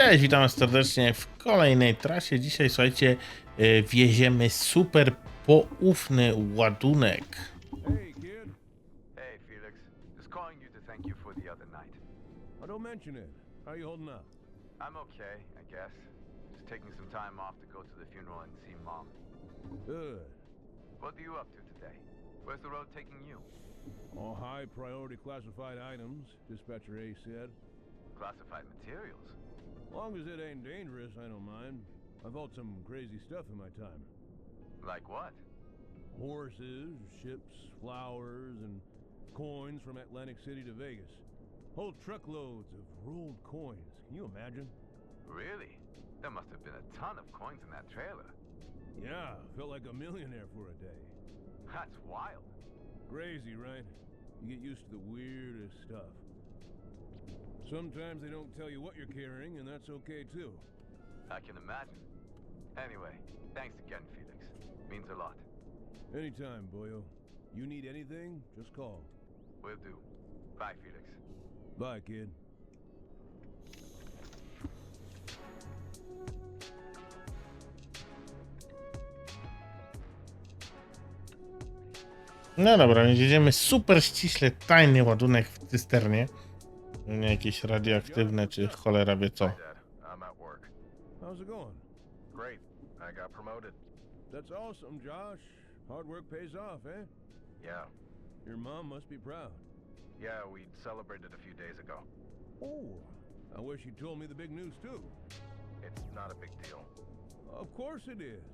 Cześć, witam was serdecznie w kolejnej trasie. Dzisiaj, słuchajcie, e, wieziemy super poufny ładunek. Hey, kid. Hey, Felix. Just calling you to thank you for the other night. I don't mention it. How you holding up? I'm okay, I guess. Just taking some time off to go to the funeral and see Mom. Good. What are you up to today? Where's the road taking you? All high priority classified items, dispatcher A said. Classified materials. Long as it ain't dangerous, I don't mind. I've hauled some crazy stuff in my time. Like what? Horses, ships, flowers, and coins from Atlantic City to Vegas. Whole truckloads of rolled coins. Can you imagine? Really? There must have been a ton of coins in that trailer. Yeah, felt like a millionaire for a day. That's wild. Crazy, right? You get used to the weirdest stuff. Sometimes they don't tell you what you're carrying, and that's okay too. I can imagine. Anyway, thanks again, Felix. Means a lot. Anytime, boyo. You need anything, just call. Will do. Bye, Felix. Bye, kid. No dobra, więc jedziemy super ściśle tajny ładunek w cysternie. Nie jakieś radioaktywne czy cholera wie co. I'm at work. How's it going? Great. I got promoted. That's awesome, Josh. Hard work pays off, eh? Yeah. Your mom must be proud. Yeah, we celebrated a few days ago. Oh, I wish you told me the big news too. It's not a big deal. Of course it is.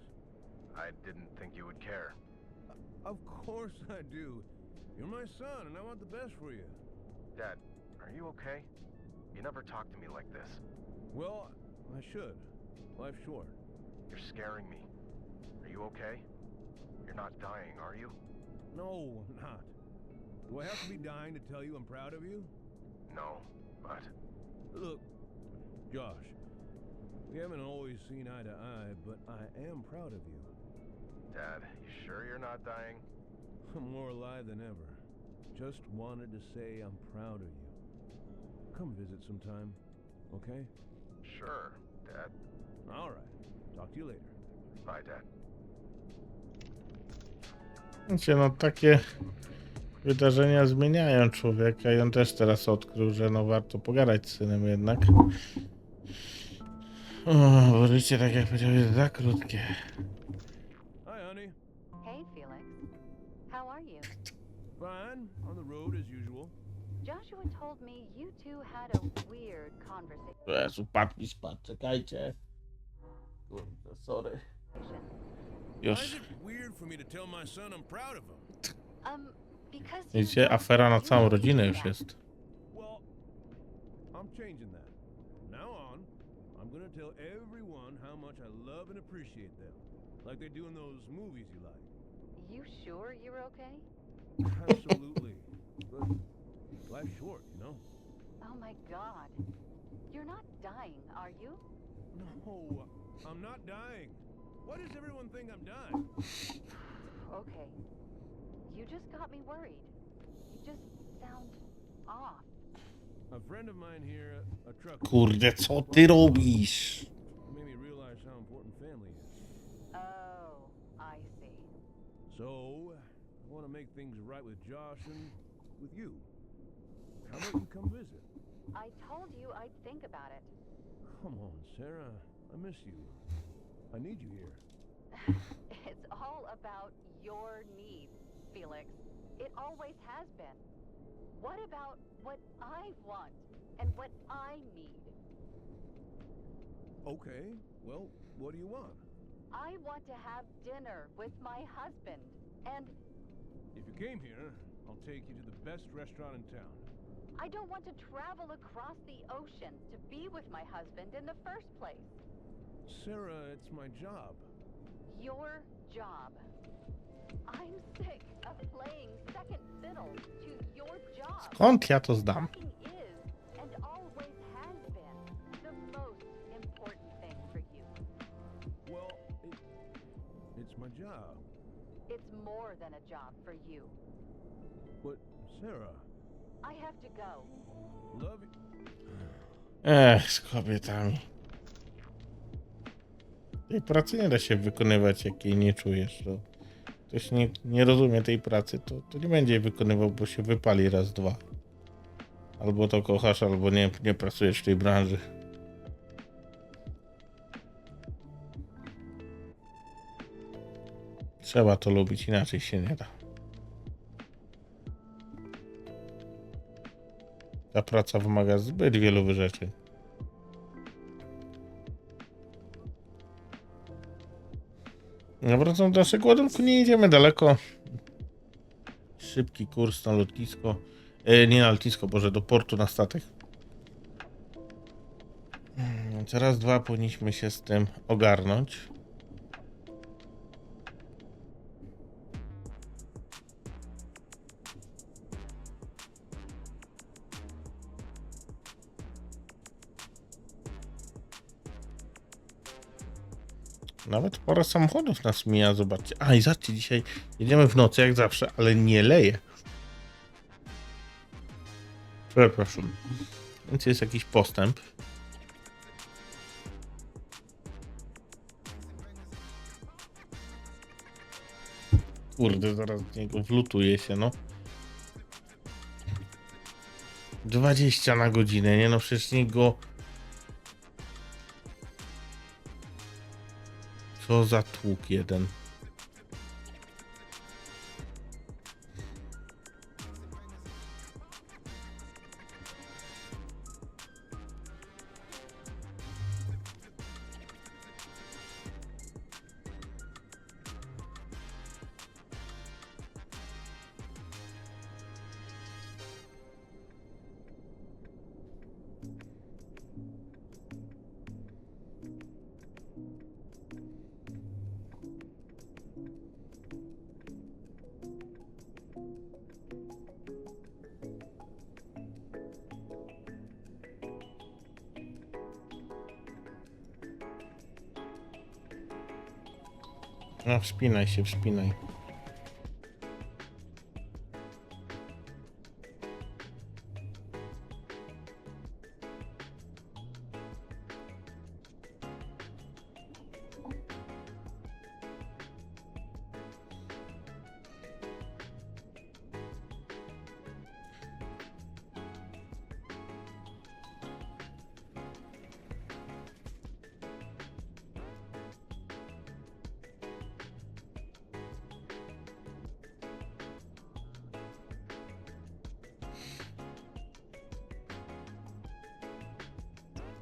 I didn't think you would care. Of course I do. You're my son, and I want the best for you. Dad, are you okay? You never talk to me like this. Well, I should. Life's short. You're scaring me. Are you okay? You're not dying, are you? No, I'm not. Do I have to be dying to tell you I'm proud of you? No, but Look, Josh, we haven't always seen eye to eye, but I am proud of you. Dad, you sure you're not dying? I'm more alive than ever. Just wanted to say I'm proud of you. Come visit sometime, okay? Sure, Dad. All right. Talk to you later. Bye, Dad. Wiecie, no takie wydarzenia zmieniają człowieka i on też teraz odkrył, że no warto pogadać z synem jednak. O, bo życie, tak jak powiedział, jest za krótkie. Hi, honey. Hey, Felix. How are you? Fine. On the road as usual. Joshua told me you two had a weird conversation. Jezu, padł mi spad, czekajcie. Kurde, sorry. Why is Już. it weird for me to tell my son I'm proud of him? Um, because you Wiecie, afera na całą rodzinę już jest. Well, I'm changing that. From now on, I'm gonna tell everyone how much I love and appreciate them. Like they do in those movies you like. You sure you're okay? Absolutely. but life's short, you know? Oh my god. You're not dying, are you? No, I'm not dying. Why does everyone think I'm dying? Okay. You just got me worried. You just sound off. A friend of mine here, a truck, Kurde, co ty robisz? made me realize how important family is. Oh, I see. So, I want to make things right with Josh and with you. How about you come visit? I told you I'd think about it. Come on, Sarah. I miss you. I need you here. It's all about your needs, Felix. It always has been. What about what I want and what I need? Okay, well, what do you want? I want to have dinner with my husband. And If you came here, I'll take you to the best restaurant in town. I don't want to travel across the ocean to be with my husband in the first place. Sarah, it's my job. Your job. I'm sick of playing second fiddle to your job. Skąd ja to zdam? Working is and always has been the most important thing for you. Well, it, it's my job. It's more than a job for you. But, Sarah, Ech, z kobietami. Tej pracy nie da się wykonywać, jak jej nie czujesz. To ktoś nie, nie rozumie tej pracy, to, to nie będzie jej wykonywał, bo się wypali raz, dwa. Albo to kochasz, albo nie, nie pracujesz w tej branży. Trzeba to lubić, inaczej się nie da. Ta praca wymaga zbyt wielu wyrzeczeń. No wracam do naszego ładunku, nie idziemy daleko. Szybki kurs na lotnisko. E, nie na lotnisko, boże, do portu na statek. Mm, Więc raz, dwa powinniśmy się z tym ogarnąć. Nawet pora samochodów nas mija, zobaczcie. A i zobaczcie, dzisiaj jedziemy w nocy jak zawsze, ale nie leje. Przepraszam. Więc jest jakiś postęp. Kurde, zaraz z niego wlutuje się, no. 20 na godzinę, nie no, przecież niego... Co za tłuk jeden. No, wspinaj się, wspinaj.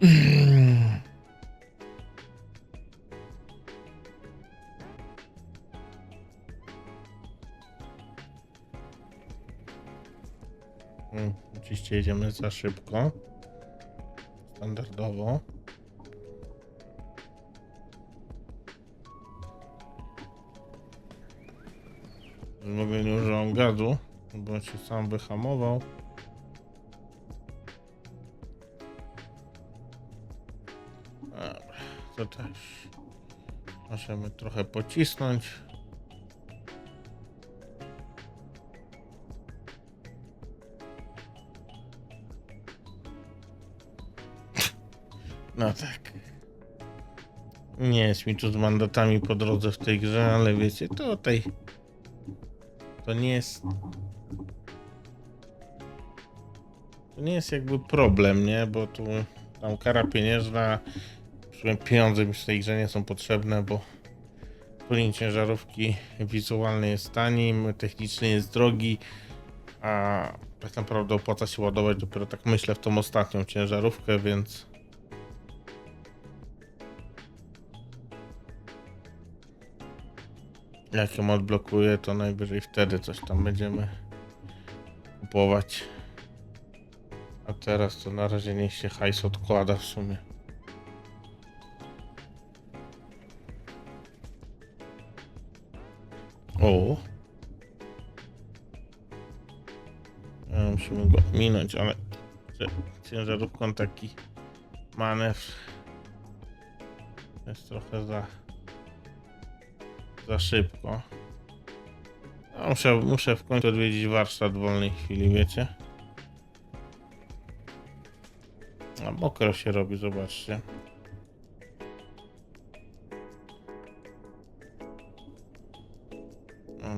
Mm, Oczywiście jedziemy za szybko. Standardowo. Mówię, nie użyłam gazu, bo się sam wyhamował. To też możemy trochę pocisnąć. No tak. Nie jest mi tu z mandatami po drodze w tej grze, ale wiecie, tutaj to nie jest. To nie jest jakby problem, nie? Bo tu tam kara pieniężna. Sumie pieniądze tej grze nie są potrzebne, bo płynięcie ciężarówki wizualny jest tani, techniczny jest drogi, a tak naprawdę opłaca się ładować dopiero tak myślę w tą ostatnią ciężarówkę, więc. Jak ją odblokuję, to najwyżej wtedy coś tam będziemy kupować. A teraz to na razie niech się hajs odkłada w sumie. O! Musimy go minąć, ale ciężarówką taki manewr jest trochę za za szybko. A muszę, muszę w końcu odwiedzić warsztat w wolnej chwili, wiecie? A mokro się robi, zobaczcie.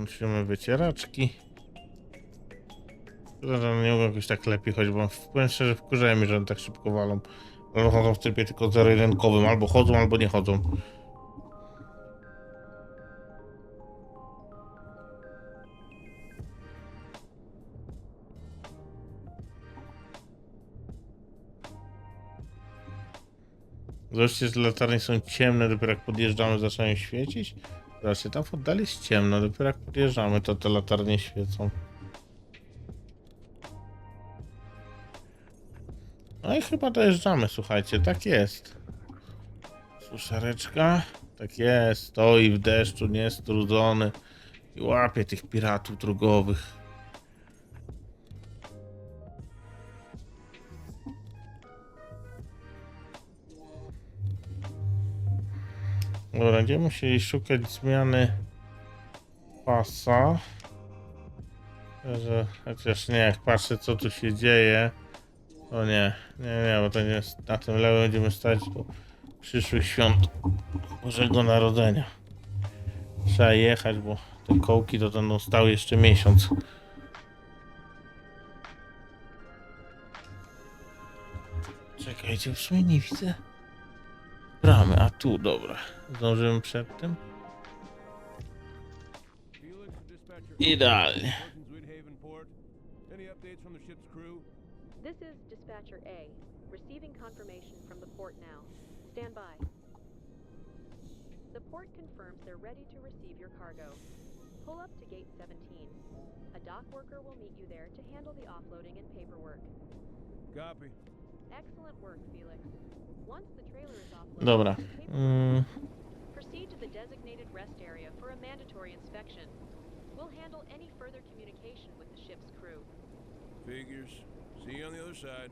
Włączymy wycieraczki. Szkoda, że nie mogą jakoś tak lepiej chodzić, bo powiem szczerze, wkurzają mnie, że one tak szybko walą. Albo chodzą w trybie tylko zero-jedynkowym, albo chodzą, albo nie chodzą. Zobaczcie, że latarnie są ciemne, dopiero jak podjeżdżamy zaczynają świecić. Zobaczcie, tam w oddali jest ciemno, dopiero jak podjeżdżamy to te latarnie świecą. No i chyba dojeżdżamy, słuchajcie, tak jest. Suszareczka, tak jest, stoi w deszczu, niestrudzony i łapie tych piratów drogowych. Będziemy musieli szukać zmiany pasa. Że, chociaż nie, jak patrzę co tu się dzieje, to nie, nie, nie, bo to nie na tym lewym będziemy stać do przyszłych świąt Bożego Narodzenia. Trzeba jechać, bo te kołki to będą stały jeszcze miesiąc. Czekajcie, w sumie nie widzę bramy, a tu, dobra. Zdążymy przed tym? Idealnie. Ocean's Windhaven Port. Any updates from the ship's crew? This is Dispatcher A, receiving confirmation from the port now. Stand by. The port confirms they're ready to receive your cargo. Pull up to Gate 17. A dock worker will meet you there to handle the offloading and paperwork. Copy. Excellent work, Felix. Once the trailer is offloaded, Dobra. Mm, Proceed to the designated rest area for a mandatory inspection. We'll handle any further communication with the ship's crew. Figures. See you on the other side.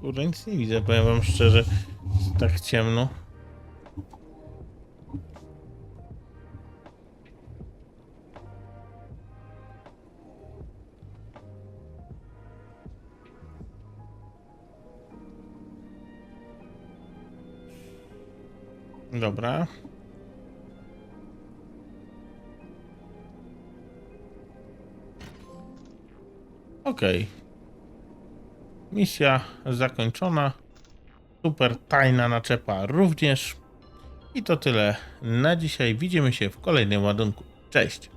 Kurde, nic nie widzę, powiem wam szczerze. Jest tak ciemno. Dobra. Okej. Misja zakończona. Super tajna naczepa również. I to tyle na dzisiaj. Widzimy się w kolejnym ładunku. Cześć.